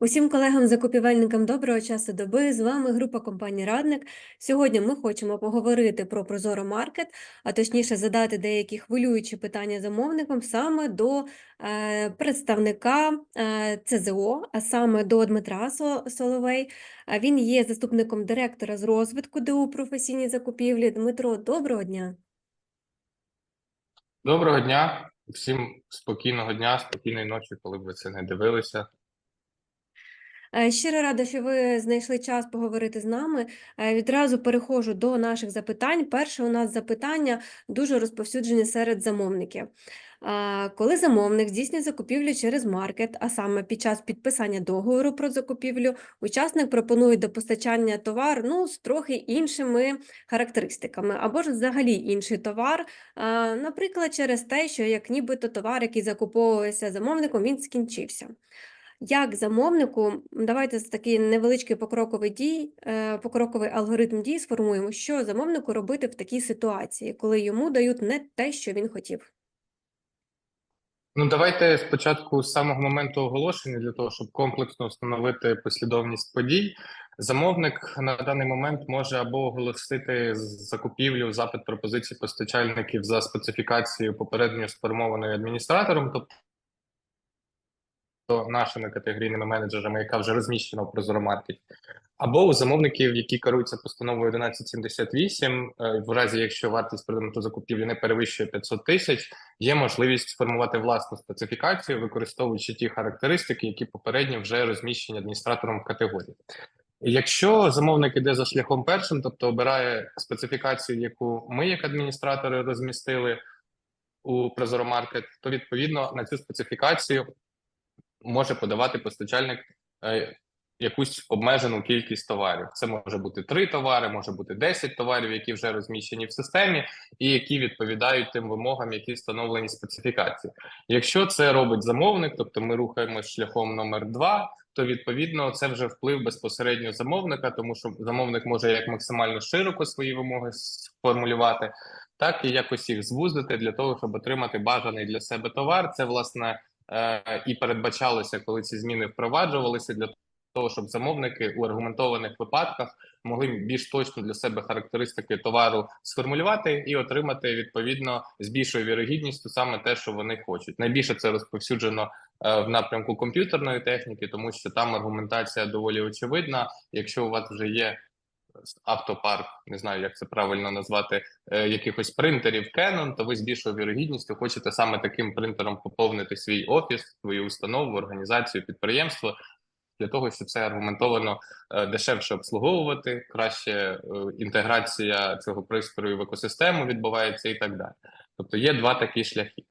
Усім колегам-закупівельникам доброго часу доби. З вами група компаній Радник. Сьогодні ми хочемо поговорити про Прозоро Маркет, а точніше задати деякі хвилюючі питання замовникам саме до е, представника е, ЦЗО, а саме до Дмитра Соловей. Він є заступником директора з розвитку ДУ професійні закупівлі. Дмитро, доброго дня. Доброго дня, всім спокійного дня, спокійної ночі, коли б ви це не дивилися. Е, Щиро рада, що ви знайшли час поговорити з нами. Е, Відразу переходжу до наших запитань. Перше у нас запитання дуже розповсюджені серед замовників. Коли замовник здійснює закупівлю через маркет, а саме під час підписання договору про закупівлю, учасник пропонує до постачання товар ну, з трохи іншими характеристиками, або ж взагалі інший товар, наприклад, через те, що як нібито товар, який закуповувався замовником, він скінчився. Як замовнику, давайте такий невеличкий покроковий дій, е, покроковий алгоритм дій сформуємо, що замовнику робити в такій ситуації, коли йому дають не те, що він хотів. Ну, давайте спочатку з самого моменту оголошення для того, щоб комплексно встановити послідовність подій. Замовник на даний момент може або оголосити закупівлю запит пропозицій постачальників за специфікацією попередньо сформованою адміністратором, тобто нашими категорійними менеджерами, яка вже розміщена в Прозоромаркеті, або у замовників, які керуються постановою 1178, е, в разі якщо вартість предмету закупівлі не перевищує 500 тисяч, є можливість сформувати власну специфікацію, використовуючи ті характеристики, які попередньо вже розміщені адміністратором в категорії. Якщо замовник іде за шляхом першим, тобто обирає специфікацію, яку ми, як адміністратори, розмістили у Прозоромаркет, то відповідно на цю специфікацію може подавати постачальник е, якусь обмежену кількість товарів. Це може бути три товари, може бути 10 товарів, які вже розміщені в системі, і які відповідають тим вимогам, які встановлені специфікації. Якщо це робить замовник, тобто ми рухаємося шляхом номер два, то відповідно це вже вплив безпосередньо замовника, тому що замовник може як максимально широко свої вимоги сформулювати, так і якось їх звузити для того, щоб отримати бажаний для себе товар. Це власне і передбачалося, коли ці зміни впроваджувалися для того, щоб замовники у аргументованих випадках могли більш точно для себе характеристики товару сформулювати і отримати відповідно з більшою вірогідністю саме те, що вони хочуть. Найбільше це розповсюджено е, в напрямку комп'ютерної техніки, тому що там аргументація доволі очевидна. Якщо у вас вже є автопарк, не знаю, як це правильно назвати, е, якихось принтерів Canon, то ви з більшою вірогідністю хочете саме таким принтером поповнити свій офіс, свою установу, організацію, підприємство. Для того щоб це аргументовано е, дешевше обслуговувати, краще е, інтеграція цього пристрою в екосистему відбувається і так далі. Тобто є два такі шляхи.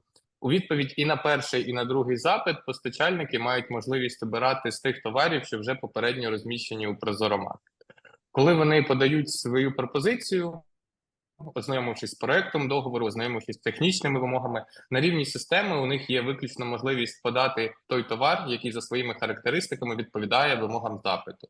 У відповідь і на перший, і на другий запит постачальники мають можливість обирати з тих товарів, що вже попередньо розміщені у Прозоромаркет. Коли вони подають свою пропозицію, ознайомившись з проектом договору, ознайомившись з технічними вимогами, на рівні системи у них є виключно можливість подати той товар, який за своїми характеристиками відповідає вимогам запиту.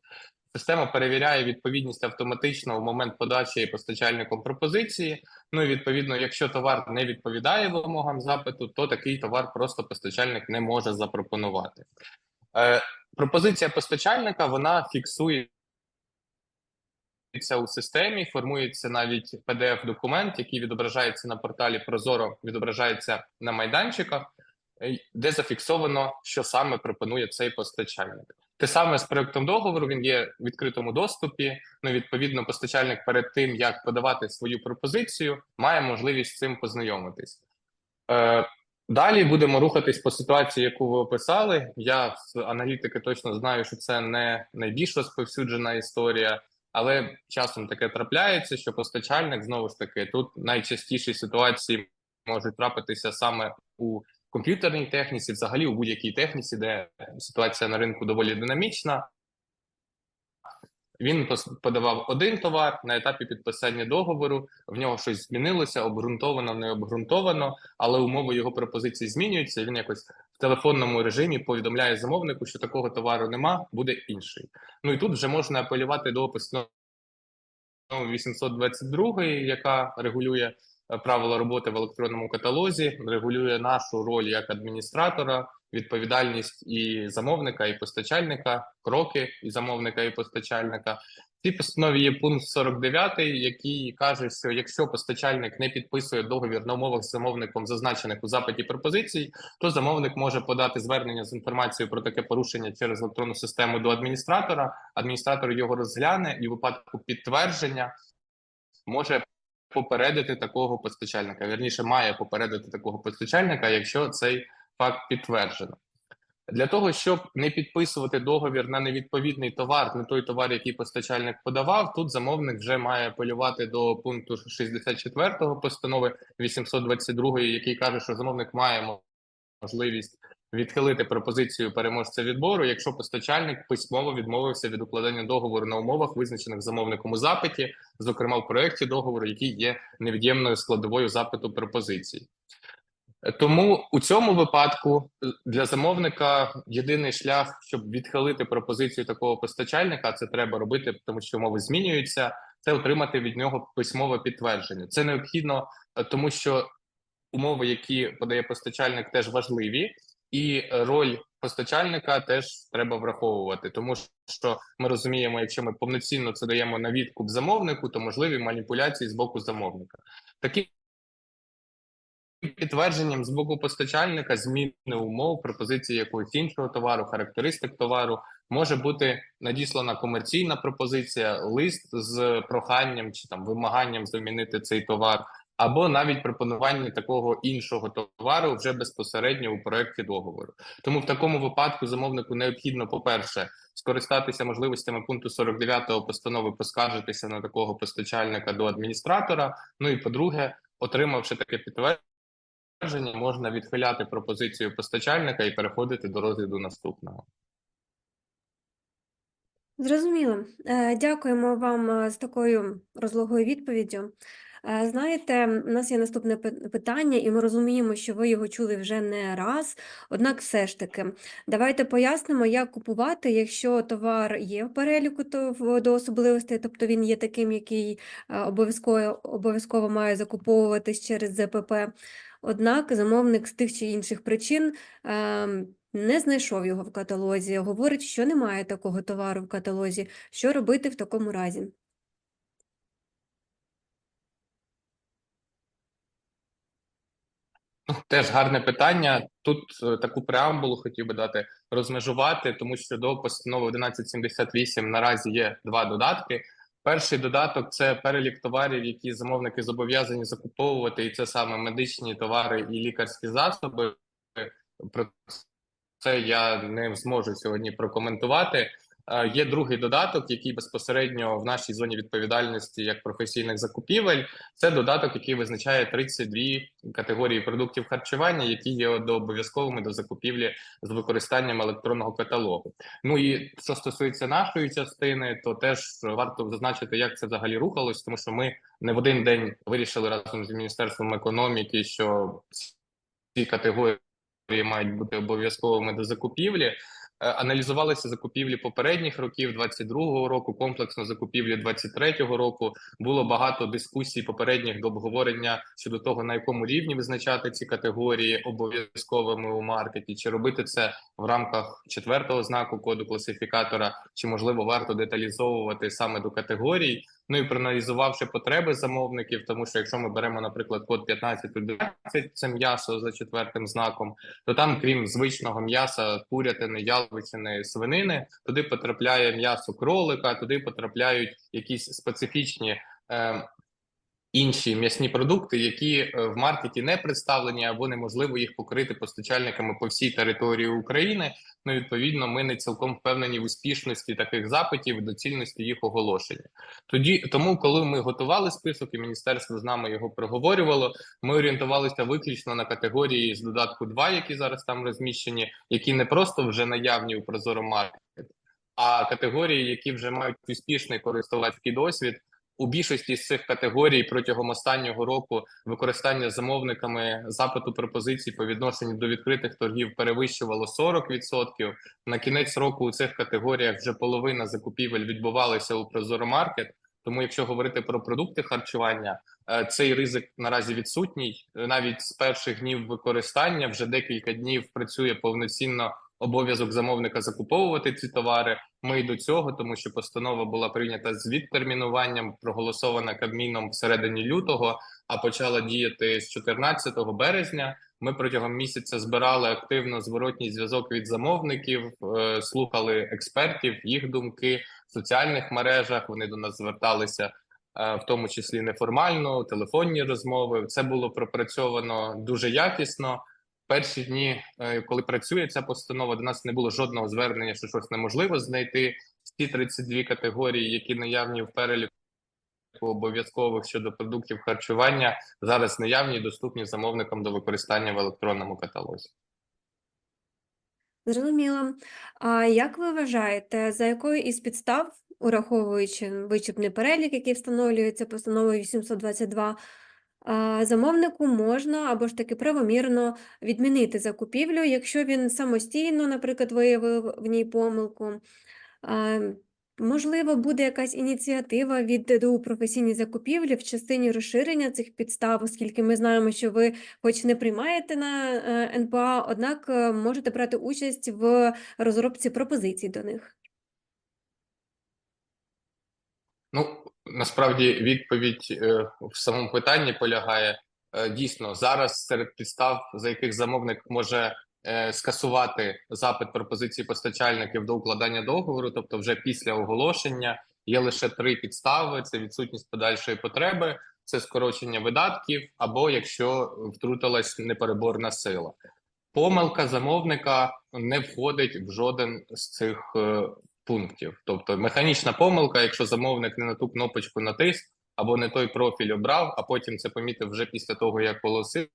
Система перевіряє відповідність автоматично в момент подачі постачальником пропозиції. Ну і відповідно, якщо товар не відповідає вимогам запиту, то такий товар просто постачальник не може запропонувати. Е, пропозиція постачальника вона фіксує у системі, формується навіть pdf документ який відображається на порталі Прозоро, відображається на майданчиках, е, де зафіксовано, що саме пропонує цей постачальник. Те саме з проектом договору він є в відкритому доступі. Ну, відповідно, постачальник перед тим як подавати свою пропозицію, має можливість з цим познайомитись. Е, Далі будемо рухатись по ситуації, яку ви описали. Я з аналітики точно знаю, що це не найбільш розповсюджена історія, але часом таке трапляється, що постачальник знову ж таки тут найчастіші ситуації можуть трапитися саме у комп'ютерній техніці, взагалі у будь-якій техніці, де ситуація на ринку доволі динамічна. Він подавав один товар на етапі підписання договору. В нього щось змінилося, обґрунтовано, не обґрунтовано, але умови його пропозиції змінюються. Він якось в телефонному режимі повідомляє замовнику, що такого товару нема, буде інший. Ну і тут вже можна апелювати до постанови 822, яка регулює е, правила роботи в електронному каталозі, регулює нашу роль як адміністратора відповідальність і замовника, і постачальника, кроки і замовника, і постачальника. В цій постанові є пункт 49, який каже, що якщо постачальник не підписує договір на умовах з замовником, зазначених у запиті пропозицій, то замовник може подати звернення з інформацією про таке порушення через електронну систему до адміністратора. Адміністратор його розгляне і в випадку підтвердження може попередити такого постачальника. Вірніше має попередити такого постачальника, якщо цей факт підтверджено. Для того щоб не підписувати договір на невідповідний товар, не той товар, який постачальник подавав, тут замовник вже має апелювати до пункту 64 постанови 822, який каже, що замовник має можливість відхилити пропозицію переможця відбору, якщо постачальник письмово відмовився від укладення договору на умовах, визначених замовником у запиті, зокрема в проєкті договору, який є невід'ємною складовою запиту пропозиції. Тому у цьому випадку е, для замовника єдиний шлях, щоб відхилити пропозицію такого постачальника, це треба робити, тому що умови змінюються. Це отримати від нього письмове підтвердження. Це необхідно, е, тому що умови, які подає постачальник, теж важливі, і роль постачальника теж треба враховувати, тому що ми розуміємо, якщо ми повноцінно це даємо на відкуп замовнику, то можливі маніпуляції з боку замовника. Таким підтвердженням з боку постачальника зміни умов, пропозиції якогось іншого товару, характеристик товару може бути надіслана комерційна пропозиція, лист з проханням чи там вимаганням замінити цей товар, або навіть пропонування такого іншого товару вже безпосередньо у проєкті договору. Тому в такому випадку замовнику необхідно, по-перше, скористатися можливостями пункту 49 постанови, поскаржитися на такого постачальника до адміністратора. Ну і по-друге, отримавши таке підтвердження, можна відхиляти пропозицію постачальника і переходити до розгляду наступного. Зрозуміло. Е, Дякуємо вам е, з такою розлогою відповіддю. Е, Знаєте, у нас є наступне питання, і ми розуміємо, що ви його чули вже не раз. Однак, все ж таки, давайте пояснимо, як купувати, якщо товар є в переліку то до особливостей, тобто він є таким, який обов'язково обов'язково має закуповуватись через ЗПП. Однак замовник з тих чи інших причин ем, не знайшов його в каталозі, говорить, що немає такого товару в каталозі. Що робити в такому разі? Ну, Теж гарне питання. Тут е, таку преамбулу хотів би дати розмежувати, тому що до постанови 1178 наразі є два додатки. Перший додаток це перелік товарів, які замовники зобов'язані закуповувати, і це саме медичні товари і лікарські засоби. Про це я не зможу сьогодні прокоментувати. Е, Є другий додаток, який безпосередньо в нашій зоні відповідальності як професійних закупівель. Це додаток, який визначає 32 категорії продуктів харчування, які є до обов'язковими до закупівлі з використанням електронного каталогу. Ну і що стосується нашої частини, то теж варто зазначити, як це взагалі рухалось, тому що ми не в один день вирішили разом з міністерством економіки, що ці категорії мають бути обов'язковими до закупівлі. Е, Аналізувалися закупівлі попередніх років, 22-го року, комплексно закупівлі 23-го року. Було багато дискусій попередніх до обговорення щодо того, на якому рівні визначати ці категорії обов'язковими у маркеті, чи робити це в рамках четвертого знаку коду класифікатора, чи можливо варто деталізовувати саме до категорій. Ну і проаналізувавши потреби замовників, тому що якщо ми беремо, наприклад, код 1511, це м'ясо за четвертим знаком, то там, крім звичного м'яса, курятини, яловичини, свинини, туди потрапляє м'ясо кролика, туди потрапляють якісь специфічні. Е, Інші м'ясні продукти, які е, в маркеті не представлені, або неможливо їх покрити постачальниками по всій території України. Ну, відповідно, ми не цілком впевнені в успішності таких запитів, доцільності їх оголошення. Тоді тому, коли ми готували список, і міністерство з нами його проговорювало, ми орієнтувалися виключно на категорії з додатку 2, які зараз там розміщені, які не просто вже наявні у Прозоро Маркет, а категорії, які вже мають успішний користувацький досвід. У більшості з цих категорій протягом останнього року використання замовниками запиту пропозицій по відношенню до відкритих торгів перевищувало 40%. На кінець року у цих категоріях вже половина закупівель відбувалися у Прозоро Маркет. Тому, якщо говорити про продукти харчування, е, цей ризик наразі відсутній. Навіть з перших днів використання вже декілька днів працює повноцінно обов'язок замовника закуповувати ці товари. Ми й до цього, тому що постанова була прийнята з відтермінуванням, проголосована Кабміном всередині лютого, а почала діяти з 14 березня. Ми протягом місяця збирали активно зворотній зв'язок від замовників, е, слухали експертів, їх думки в соціальних мережах. Вони до нас зверталися, е, в тому числі неформально, телефонні розмови. Це було пропрацьовано дуже якісно. Перші дні, е, коли працює ця постанова, до нас не було жодного звернення, що щось неможливо знайти. Всі 32 категорії, які наявні в переліку обов'язкових щодо продуктів харчування, зараз наявні і доступні замовникам до використання в електронному каталозі. Зрозуміло. А як ви вважаєте, за якою із підстав, ураховуючи вичерпний перелік, який встановлюється постановою 822, а, замовнику можна або ж таки правомірно відмінити закупівлю, якщо він самостійно, наприклад, виявив в ній помилку? Можливо, буде якась ініціатива від ДДУ професійні закупівлі в частині розширення цих підстав, оскільки ми знаємо, що ви, хоч не приймаєте на е, НПА, однак е, можете брати участь в розробці пропозицій до них. Ну насправді відповідь е, в самому питанні полягає е, дійсно зараз серед підстав, за яких замовник може е, скасувати запит пропозиції постачальників до укладання договору, тобто вже після оголошення, є лише три підстави: це відсутність подальшої потреби, це скорочення видатків, або якщо втрутилась непереборна сила. Помилка замовника не входить в жоден з цих пунктів. Тобто механічна помилка, якщо замовник не на ту кнопочку натис або не той профіль обрав, а потім це помітив вже після того, як оголосив,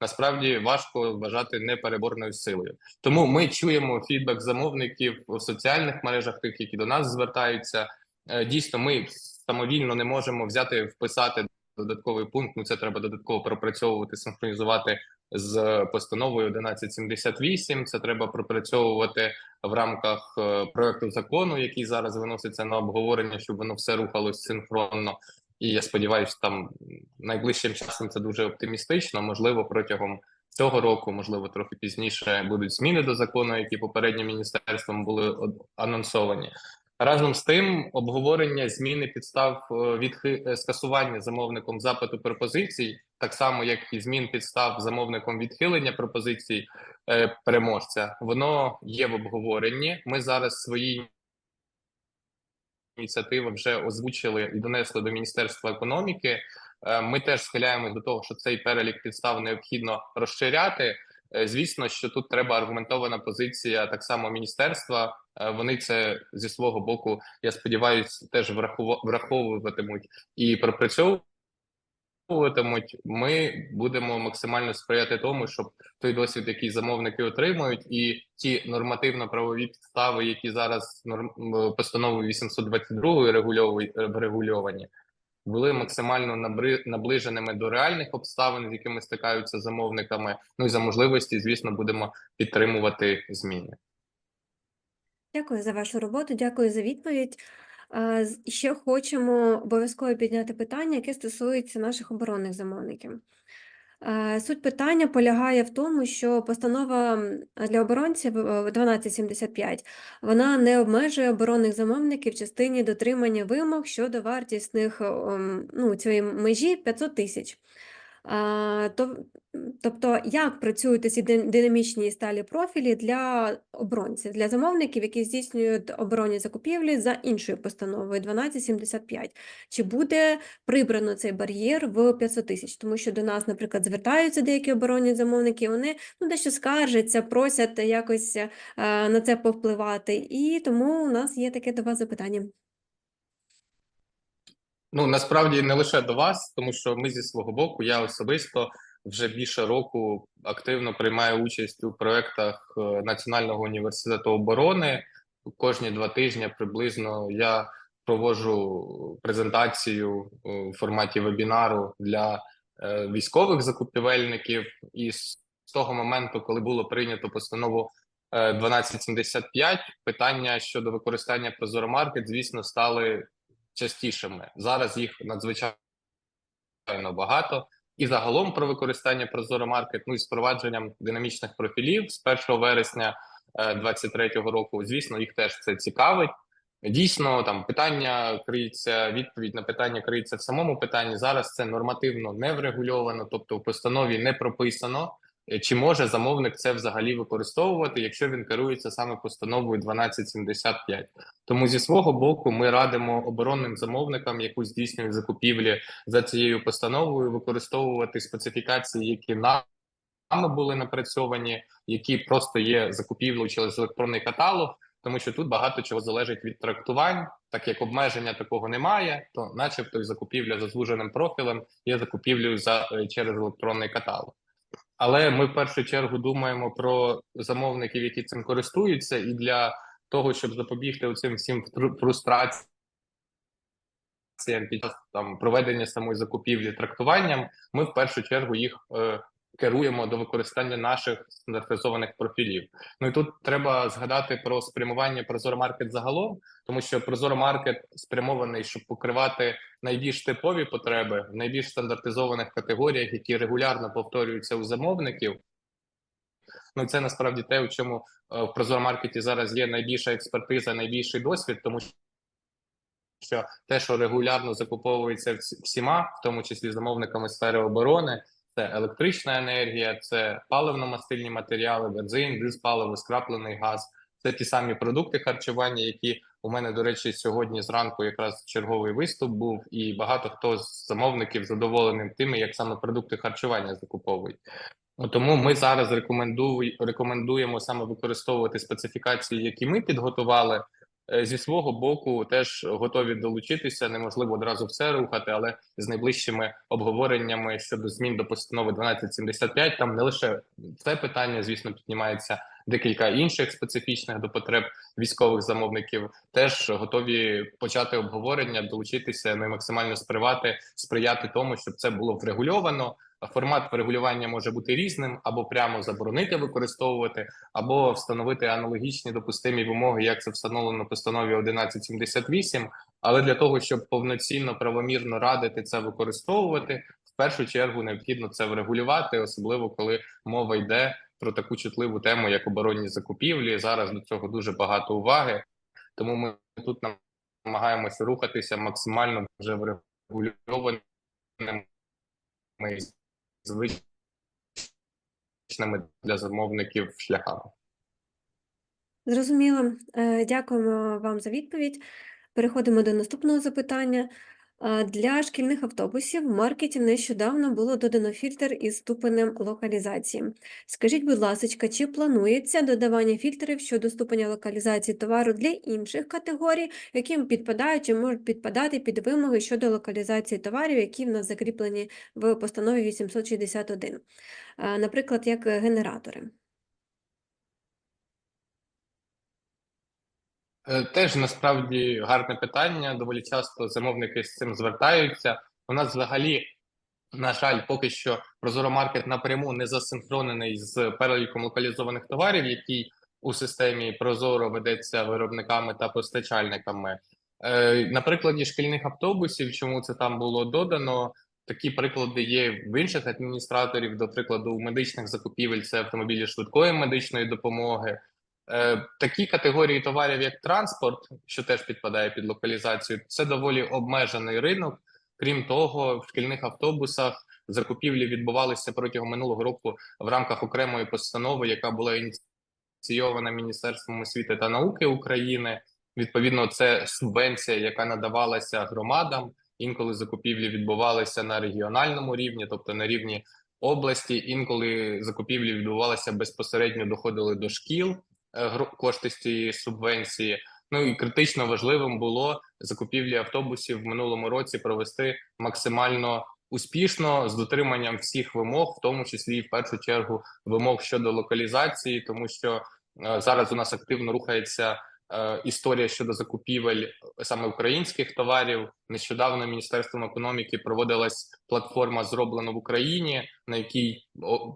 насправді важко вважати непереборною силою. Тому ми чуємо фідбек замовників в соціальних мережах, тих, які до нас звертаються. Е, Дійсно, ми самовільно не можемо взяти вписати додатковий пункт. Ну це треба додатково пропрацьовувати, синхронізувати з постановою 1178. Це треба пропрацьовувати в рамках е, проекту закону, який зараз виноситься на обговорення, щоб воно все рухалось синхронно. І я сподіваюся, там найближчим часом це дуже оптимістично. Можливо, протягом цього року, можливо, трохи пізніше будуть зміни до закону, які попереднім міністерством були анонсовані. Разом з тим, обговорення зміни підстав е, відхи... е, скасування замовником запиту пропозицій, так само як і змін підстав замовником відхилення пропозицій е, переможця, воно є в обговоренні. Ми зараз свої ініціативи вже озвучили і донесли до Міністерства економіки. Е, Ми теж схиляємось до того, що цей перелік підстав необхідно розширяти. Е, Звісно, що тут треба аргументована позиція так само міністерства. Е, Вони це зі свого боку, я сподіваюся, теж враховуватимуть і пропрацьовуватимуть. Ми будемо максимально сприяти тому, щоб той досвід, який замовники отримують, і ті нормативно-правові підстави, які зараз постановою 822 регульовують е, врегульовані, були максимально наближеними до реальних обставин, з якими стикаються замовниками. Ну і за можливості, звісно, будемо підтримувати зміни. Дякую за вашу роботу, дякую за відповідь. Е, Ще хочемо обов'язково підняти питання, яке стосується наших оборонних замовників. Е, Суть питання полягає в тому, що постанова для оборонців е, 1275 вона не обмежує оборонних замовників в частині дотримання вимог щодо вартісних е, ну, цієї межі 500 тисяч. Тобто, як працюють ці динамічні і сталі профілі для оборонців, для замовників, які здійснюють оборонні закупівлі за іншою постановою 1275? Чи буде прибрано цей бар'єр в 500 тисяч? Тому що до нас, наприклад, звертаються деякі оборонні замовники, вони ну, дещо скаржаться, просять якось е, на це повпливати. І тому у нас є таке до вас запитання. Ну насправді не лише до вас, тому що ми зі свого боку, я особисто вже більше року активно приймаю участь у проектах е, Національного університету оборони. Кожні два тижні приблизно я проводжу презентацію е, в форматі вебінару для е, військових закупівельників. І з того моменту, коли було прийнято постанову е, 1275, питання щодо використання Прозоромаркет, звісно, стали частішими. Зараз їх надзвичайно багато. І загалом про використання Прозоро Маркет, ну і з впровадженням динамічних профілів з 1 вересня 2023 року, звісно, їх теж це цікавить. Дійсно, там питання криється, відповідь на питання криється в самому питанні. Зараз це нормативно не врегульовано, тобто в постанові не прописано, е, чи може замовник це взагалі використовувати, якщо він керується саме постановою 1275. Тому зі свого боку ми радимо оборонним замовникам, яку здійснюють закупівлі за цією постановою, використовувати специфікації, які на нами були напрацьовані, які просто є закупівлею через електронний каталог, тому що тут багато чого залежить від трактувань, так як обмеження такого немає, то, начебто, закупівля за звуженим профілем є закупівлею за е, через електронний каталог. Але ми в першу чергу думаємо про замовників, які цим користуються, і для того, щоб запобігти оцим всім фру- фрустраціям під час там проведення самої закупівлі трактуванням, ми в першу чергу їх е, керуємо до використання наших стандартизованих профілів. Ну і тут треба згадати про спрямування Прозоро Маркет загалом, тому що Прозоро Маркет спрямований, щоб покривати найбільш типові потреби в найбільш стандартизованих категоріях, які регулярно повторюються у замовників. Ну, це насправді те, у чому е, в Прозоро Маркеті зараз є найбільша експертиза, найбільший досвід, тому що те, що регулярно закуповується всіма, в тому числі замовниками сфери оборони, це електрична енергія, це паливно-мастильні матеріали, бензин, дизпаливо, скраплений газ. Це ті самі продукти харчування, які у мене, до речі, сьогодні зранку якраз черговий виступ був, і багато хто з замовників задоволеним тими, як саме продукти харчування закуповують. Тому ми зараз рекомендуємо саме використовувати специфікації, які ми підготували. Е, Зі свого боку, теж готові долучитися. Неможливо одразу все рухати, але з найближчими обговореннями щодо змін до постанови 1275, там не лише це питання, звісно, піднімається декілька інших специфічних до потреб військових замовників. Теж готові почати обговорення, долучитися, ну і максимально спривати, сприяти тому, щоб це було врегульовано. Формат врегулювання може бути різним, або прямо заборонити використовувати, або встановити аналогічні допустимі вимоги, як це встановлено в постанові 1178. Але для того, щоб повноцінно правомірно радити це використовувати, в першу чергу необхідно це врегулювати, особливо коли мова йде про таку чутливу тему, як оборонні закупівлі. Зараз до цього дуже багато уваги, тому ми тут намагаємося рухатися максимально вже врегульованими звичними для замовників шляхами. Зрозуміло. Е, Дякуємо вам за відповідь. Переходимо до наступного запитання. Для шкільних автобусів в маркеті нещодавно було додано фільтр із ступенем локалізації. Скажіть, будь ласка, чи планується додавання фільтрів щодо ступеня локалізації товару для інших категорій, яким підпадають чи можуть підпадати під вимоги щодо локалізації товарів, які в нас закріплені в постанові 861, Е, наприклад, як генератори? Теж насправді гарне питання. Доволі часто замовники з цим звертаються. У нас взагалі, на жаль, поки що Прозоро Маркет напряму не засинхронений з переліком локалізованих товарів, який у системі Прозоро ведеться виробниками та постачальниками. Е, На прикладі шкільних автобусів, чому це там було додано? Такі приклади є в інших адміністраторів. До прикладу, у медичних закупівель це автомобілі швидкої медичної допомоги. Е, Такі категорії товарів, як транспорт, що теж підпадає під локалізацію, це доволі обмежений ринок. Крім того, в шкільних автобусах закупівлі відбувалися протягом минулого року в рамках окремої постанови, яка була ініційована Міністерством освіти та науки України. Відповідно, це субвенція, яка надавалася громадам. Інколи закупівлі відбувалися на регіональному рівні, тобто на рівні області. Інколи закупівлі відбувалися безпосередньо доходили до шкіл кошти з цієї субвенції. Ну і критично важливим було закупівлі автобусів в минулому році провести максимально успішно з дотриманням всіх вимог, в тому числі і в першу чергу вимог щодо локалізації, тому що е, зараз у нас активно рухається е, історія щодо закупівель саме українських товарів. Нещодавно Міністерством економіки проводилась платформа зроблено в Україні, на якій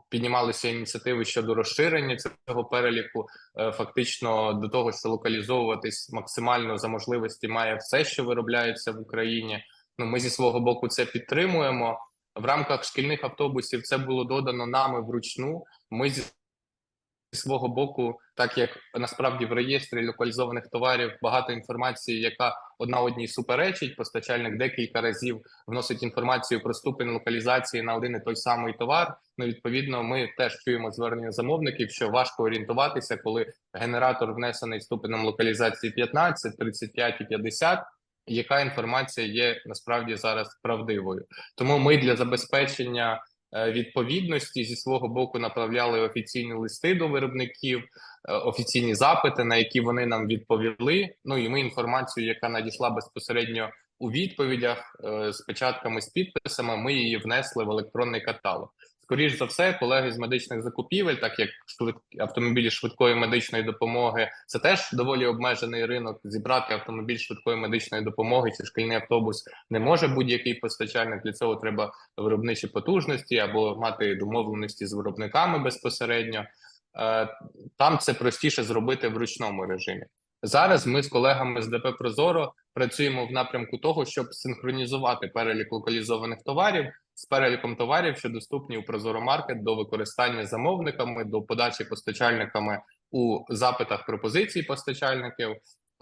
піднімалися ініціативи щодо розширення цього переліку. Е, Фактично до того, що локалізовуватись максимально за можливості має все, що виробляється в Україні. Ну, ми зі свого боку це підтримуємо. В рамках шкільних автобусів це було додано нами вручну. Ми зі свого боку, так як насправді в реєстрі локалізованих товарів багато інформації, яка одна одній суперечить. Постачальник декілька разів вносить інформацію про ступень локалізації на один і той самий товар. Ну, відповідно, ми теж чуємо звернення замовників, що важко орієнтуватися, коли генератор внесений ступенем локалізації 15, 35 і 50, яка інформація є насправді зараз правдивою. Тому ми для забезпечення відповідності зі свого боку направляли офіційні листи до виробників, е, офіційні запити, на які вони нам відповіли. Ну і ми інформацію, яка надійшла безпосередньо у відповідях е, з печатками з підписами, ми її внесли в електронний каталог. Скоріш за все, колеги з медичних закупівель, так як автомобілі швидкої медичної допомоги, це теж доволі обмежений ринок. Зібрати автомобіль швидкої медичної допомоги чи шкільний автобус не може будь-який постачальник. Для цього треба виробничі потужності або мати домовленості з виробниками безпосередньо. Е, Там це простіше зробити в ручному режимі. Зараз ми з колегами з ДП Прозоро працюємо в напрямку того, щоб синхронізувати перелік локалізованих товарів з переліком товарів, що доступні у Прозоро Маркет до використання замовниками, до подачі постачальниками у запитах пропозицій постачальників.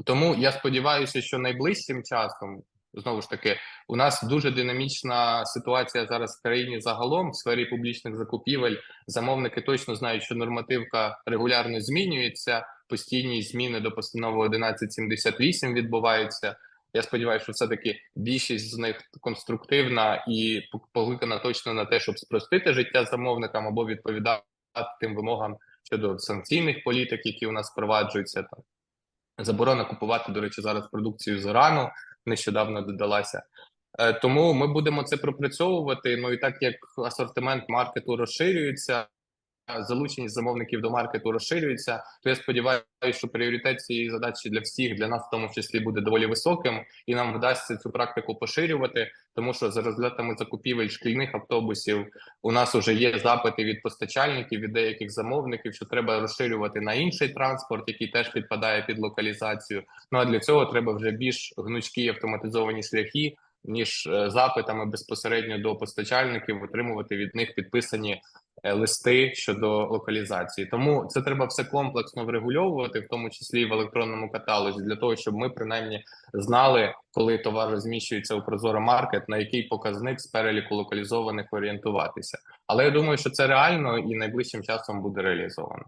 Тому я сподіваюся, що найближчим часом знову ж таки у нас дуже динамічна ситуація зараз в країні загалом в сфері публічних закупівель. Замовники точно знають, що нормативка регулярно змінюється. Постійні зміни до постанови 1178 відбуваються. Я сподіваюся, що все таки більшість з них конструктивна і покликана точно на те, щоб спростити життя замовникам або відповідати тим вимогам щодо санкційних політик, які у нас впроваджуються. Там заборона купувати, до речі, зараз продукцію з Ірану нещодавно додалася. Е, Тому ми будемо це пропрацьовувати. Ну і так як асортимент маркету розширюється, залученість замовників до маркету розширюється, то я сподіваюся, що пріоритет цієї задачі для всіх, для нас в тому числі буде доволі високим, і нам вдасться цю практику поширювати, тому що за результатами закупівель шкільних автобусів у нас вже є запити від постачальників, від деяких замовників, що треба розширювати на інший транспорт, який теж підпадає під локалізацію. Ну а для цього треба вже більш гнучкі автоматизовані шляхи. Ніж е, запитами безпосередньо до постачальників отримувати від них підписані е, листи щодо локалізації. Тому це треба все комплексно врегульовувати, в тому числі в електронному каталозі, для того, щоб ми принаймні знали, коли товар розміщується у Прозоро Маркет, на який показник з переліку локалізованих орієнтуватися. Але я думаю, що це реально і найближчим часом буде реалізовано.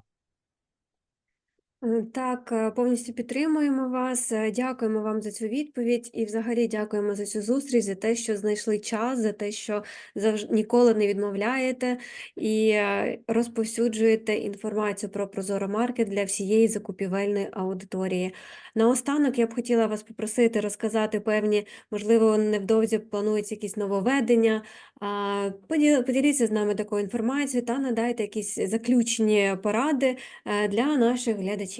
Е, Так, е, повністю підтримуємо вас. е, Дякуємо вам за цю відповідь і взагалі дякуємо за цю зустріч, за те, що знайшли час, за те, що завжди ніколи не відмовляєте і розповсюджуєте інформацію про Прозоро Маркет для всієї закупівельної аудиторії. Наостанок я б хотіла вас попросити розказати певні, можливо, невдовзі плануються якісь нововведення. Поділ- Поділіться з нами такою інформацією та надайте якісь заключні поради для наших глядачів.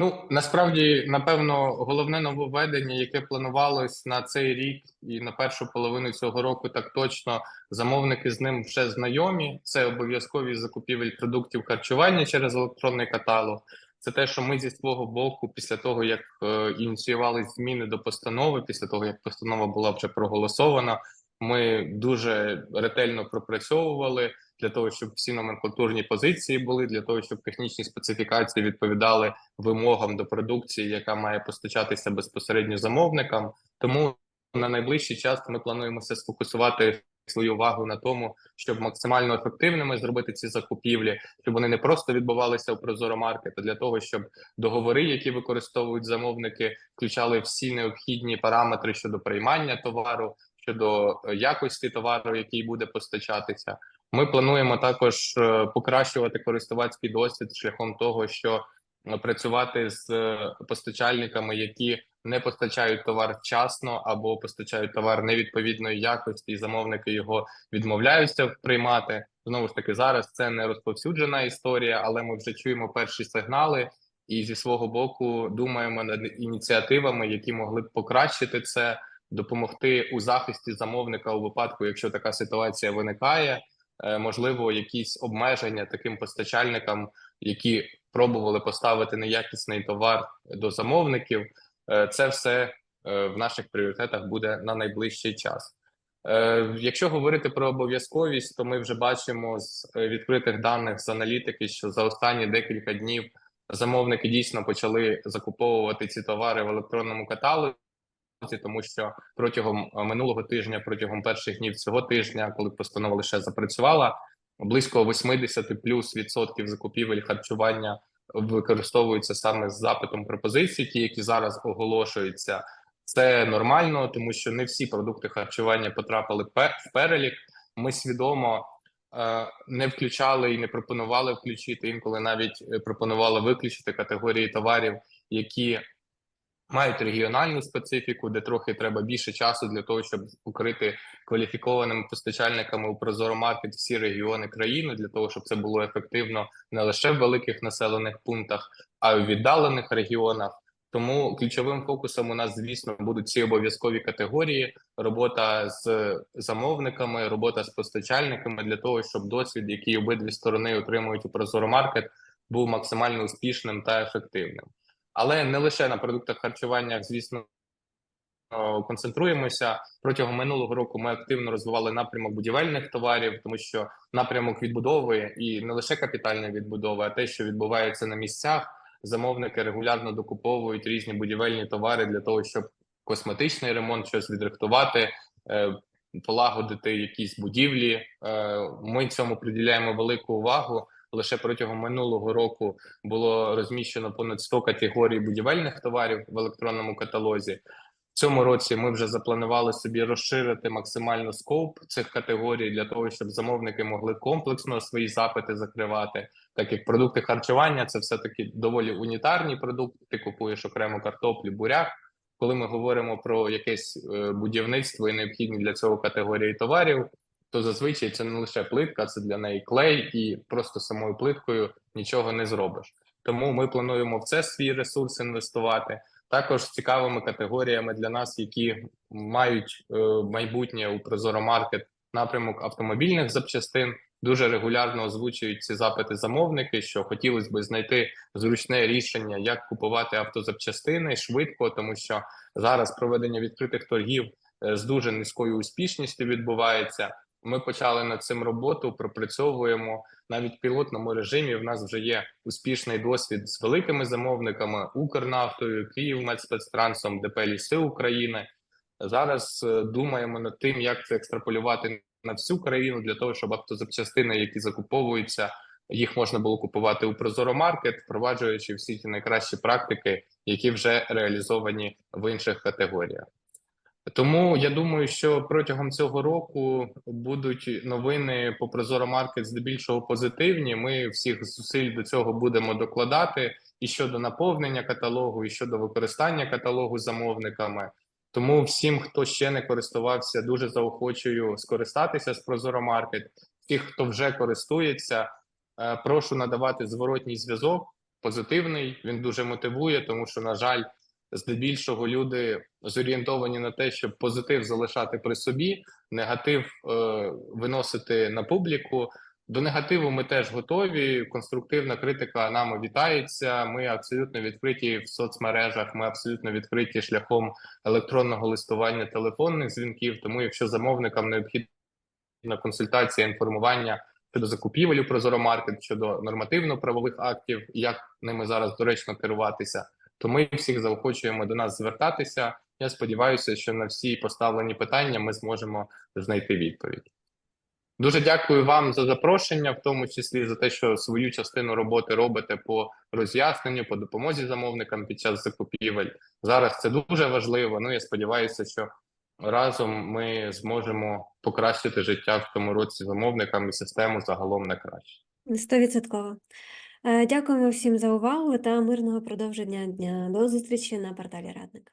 Ну насправді, напевно, головне нововведення, яке планувалось на цей рік і на першу половину цього року, так точно замовники з ним вже знайомі. Це обов'язковість закупівель продуктів харчування через електронний каталог. Це те, що ми зі свого боку, після того як е, ініціювали зміни до постанови, після того як постанова була вже проголосована, ми дуже ретельно пропрацьовували для того, щоб всі номенклатурні позиції були, для того, щоб технічні специфікації відповідали вимогам до продукції, яка має постачатися безпосередньо замовникам. Тому на найближчий час ми плануємося сфокусувати свою увагу на тому, щоб максимально ефективними зробити ці закупівлі, щоб вони не просто відбувалися у Прозоро Маркет, а для того, щоб договори, які використовують замовники, включали всі необхідні параметри щодо приймання товару, щодо е, якості товару, який буде постачатися. Ми плануємо також е, покращувати користувацький досвід шляхом того, що е, працювати з е, постачальниками, які не постачають товар вчасно або постачають товар невідповідної якості, і замовники його відмовляються приймати. Знову ж таки, зараз це не розповсюджена історія, але ми вже чуємо перші сигнали. і зі свого боку думаємо над ініціативами, які могли б покращити це, допомогти у захисті замовника у випадку, якщо така ситуація виникає. Е, Можливо, якісь обмеження таким постачальникам, які пробували поставити неякісний товар до замовників. Е, Це все е, в наших пріоритетах буде на найближчий час. Якщо говорити про обов'язковість, то ми вже бачимо з відкритих даних з аналітики, що за останні декілька днів замовники дійсно почали закуповувати ці товари в електронному каталозі, тому що протягом е, минулого тижня, протягом перших днів цього тижня, коли постанова лише запрацювала, близько 80 плюс відсотків закупівель харчування використовуються саме з запитом пропозицій, ті, які зараз оголошуються. Це нормально, тому що не всі продукти харчування потрапили в перелік. Ми свідомо е, не включали і не пропонували включити. Інколи навіть е, пропонували виключити категорії товарів, які мають регіональну специфіку, де трохи треба більше часу для того, щоб покрити кваліфікованими постачальниками у Прозоромаркет всі регіони країни, для того, щоб це було ефективно не лише в великих населених пунктах, а й у віддалених регіонах. Тому ключовим фокусом у нас, звісно, будуть ці обов'язкові категорії: робота з замовниками, робота з постачальниками для того, щоб досвід, який обидві сторони отримують у Прозоромаркет, був максимально успішним та ефективним. Але не лише на продуктах харчування, звісно, концентруємося протягом минулого року. Ми активно розвивали напрямок будівельних товарів, тому що напрямок відбудови і не лише капітальної відбудови, а те, що відбувається на місцях. Замовники регулярно докуповують різні будівельні товари для того, щоб косметичний ремонт щось відрихтувати, е, полагодити якісь будівлі. Е, Ми цьому приділяємо велику увагу. Лише протягом минулого року було розміщено понад 100 категорій будівельних товарів в електронному каталозі. В цьому році ми вже запланували собі розширити максимально скоп цих категорій для того, щоб замовники могли комплексно свої запити закривати. Так як продукти харчування це все таки доволі унітарні продукти. Ти купуєш окремо картоплю, буряк. Коли ми говоримо про якесь е, будівництво і необхідні для цього категорії товарів, то зазвичай це не лише плитка, це для неї клей, і просто самою плиткою нічого не зробиш. Тому ми плануємо в це свій ресурс інвестувати. Також цікавими категоріями для нас, які мають е, майбутнє у Прозоромаркет напрямок автомобільних запчастин. Дуже регулярно озвучують ці запити замовники, що хотілося б знайти зручне рішення, як купувати автозапчастини швидко, тому що зараз проведення відкритих торгів е, з дуже низькою успішністю відбувається. Ми почали над цим роботу, пропрацьовуємо навіть в пілотному режимі. В нас вже є успішний досвід з великими замовниками Укрнафтою, Київмедспецтрансом, ДП Ліси України. Зараз е, думаємо над тим, як це екстраполювати на всю країну для того, щоб автозапчастини, які закуповуються, їх можна було купувати у Прозоромаркет, впроваджуючи всі ті найкращі практики, які вже реалізовані в інших категоріях. Тому я думаю, що протягом цього року будуть новини по Прозоромаркет здебільшого позитивні. Ми всіх зусиль до цього будемо докладати і щодо наповнення каталогу, і щодо використання каталогу замовниками. Тому всім, хто ще не користувався, дуже заохочую скористатися з Прозоромаркет. Тих, хто вже користується, е, прошу надавати зворотній зв'язок. Позитивний він дуже мотивує, тому що, на жаль, здебільшого люди зорієнтовані на те, щоб позитив залишати при собі, негатив е, виносити на публіку. До негативу ми теж готові. Конструктивна критика нами вітається. Ми абсолютно відкриті в соцмережах. Ми абсолютно відкриті шляхом електронного листування телефонних дзвінків. Тому, якщо замовникам необхідна консультація, інформування щодо закупівель у Прозоромаркет, щодо нормативно-правових актів, як ними зараз доречно керуватися, то ми всіх заохочуємо до нас звертатися. Я сподіваюся, що на всі поставлені питання ми зможемо знайти відповідь. Дуже дякую вам за запрошення, в тому числі за те, що свою частину роботи робите по роз'ясненню, по допомозі замовникам під час закупівель. Зараз це дуже важливо. Ну я сподіваюся, що разом ми зможемо покращити життя в тому році замовникам і систему загалом на краще. Стовідсотково. Е, Дякуємо всім за увагу та мирного продовження дня. До зустрічі на порталі Радник.